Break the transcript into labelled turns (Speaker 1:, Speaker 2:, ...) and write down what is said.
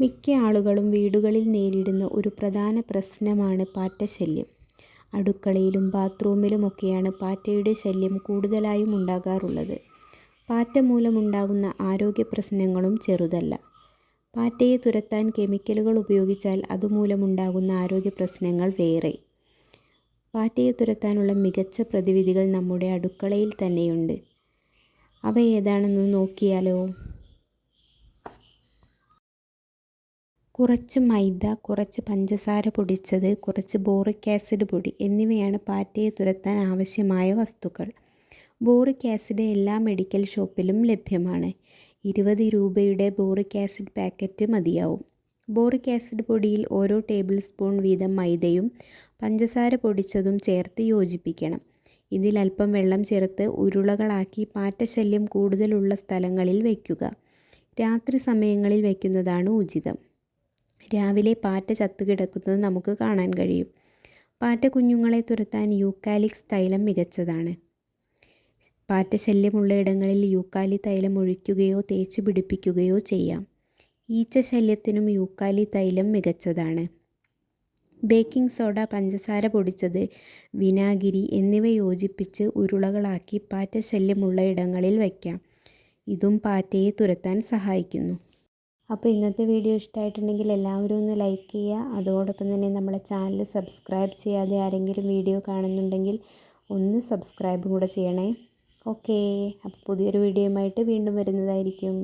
Speaker 1: മിക്ക ആളുകളും വീടുകളിൽ നേരിടുന്ന ഒരു പ്രധാന പ്രശ്നമാണ് പാറ്റശല്യം. അടുക്കളയിലും ബാത്റൂമിലുമൊക്കെയാണ് പാറ്റയുടെ ശല്യം കൂടുതലായും ഉണ്ടാകാറുള്ളത്. പാറ്റ മൂലമുണ്ടാകുന്ന ആരോഗ്യ പ്രശ്നങ്ങളും ചെറുതല്ല. പാറ്റയെ തുരത്താൻ കെമിക്കലുകൾ ഉപയോഗിച്ചാൽ അതുമൂലമുണ്ടാകുന്ന ആരോഗ്യ പ്രശ്നങ്ങൾ വേറെ. പാറ്റയെ തുരത്താനുള്ള മികച്ച പ്രതിവിധികൾ നമ്മുടെ അടുക്കളയിൽ തന്നെയുണ്ട്. അവ ഏതാണെന്ന് നോക്കിയാലോ. കുറച്ച് മൈദ, കുറച്ച് പഞ്ചസാര പൊടിച്ചത്, കുറച്ച് ബോറിക് ആസിഡ് പൊടി എന്നിവയാണ് പാറ്റയെ തുരത്താൻ ആവശ്യമായ വസ്തുക്കൾ. ബോറിക് ആസിഡ് എല്ലാ മെഡിക്കൽ ഷോപ്പിലും ലഭ്യമാണ്. ഇരുപത് രൂപയുടെ ബോറിക് ആസിഡ് പാക്കറ്റ് മതിയാവും. ബോറിക് ആസിഡ് പൊടിയിൽ ഓരോ ടേബിൾ സ്പൂൺ വീതം മൈദയും പഞ്ചസാര പൊടിച്ചതും ചേർത്ത് യോജിപ്പിക്കണം. ഇതിൽ അല്പം വെള്ളം ചേർത്ത് ഉരുളകളാക്കി പാറ്റശല്യം കൂടുതലുള്ള സ്ഥലങ്ങളിൽ വയ്ക്കുക. രാത്രി സമയങ്ങളിൽ വയ്ക്കുന്നതാണ് ഉചിതം. രാവിലെ പാറ്റ ചത്തുകിടക്കുന്നത് നമുക്ക് കാണാൻ കഴിയും. പാറ്റ കുഞ്ഞുങ്ങളെ തുരത്താൻ യൂക്കാലിക്സ് തൈലം മികച്ചതാണ്. പാറ്റ ശല്യമുള്ള ഇടങ്ങളിൽ യൂക്കാലി തൈലം ഒഴിക്കുകയോ തേച്ച് പിടിപ്പിക്കുകയോ ചെയ്യാം. ഈച്ച ശല്യത്തിനും യൂക്കാലി തൈലം മികച്ചതാണ്. ബേക്കിംഗ് സോഡ, പഞ്ചസാര പൊടിച്ചത്, വിനാഗിരി എന്നിവ യോജിപ്പിച്ച് ഉരുളകളാക്കി പാറ്റ ശല്യമുള്ള ഇടങ്ങളിൽ വയ്ക്കാം. ഇതും പാറ്റയെ തുരത്താൻ സഹായിക്കുന്നു. അപ്പോൾ ഇന്നത്തെ വീഡിയോ ഇഷ്ടമായിട്ടുണ്ടെങ്കിൽ എല്ലാവരും ഒന്ന് ലൈക്ക് ചെയ്യുക. അതോടൊപ്പം തന്നെ നമ്മളെ ചാനൽ സബ്സ്ക്രൈബ് ചെയ്യാതെ ആരെങ്കിലും വീഡിയോ കാണുന്നുണ്ടെങ്കിൽ ഒന്ന് സബ്സ്ക്രൈബ് കൂടെ ചെയ്യണേ. ഓക്കേ. അപ്പോൾ പുതിയൊരു വീഡിയോയുമായിട്ട് വീണ്ടും വരുന്നതായിരിക്കും.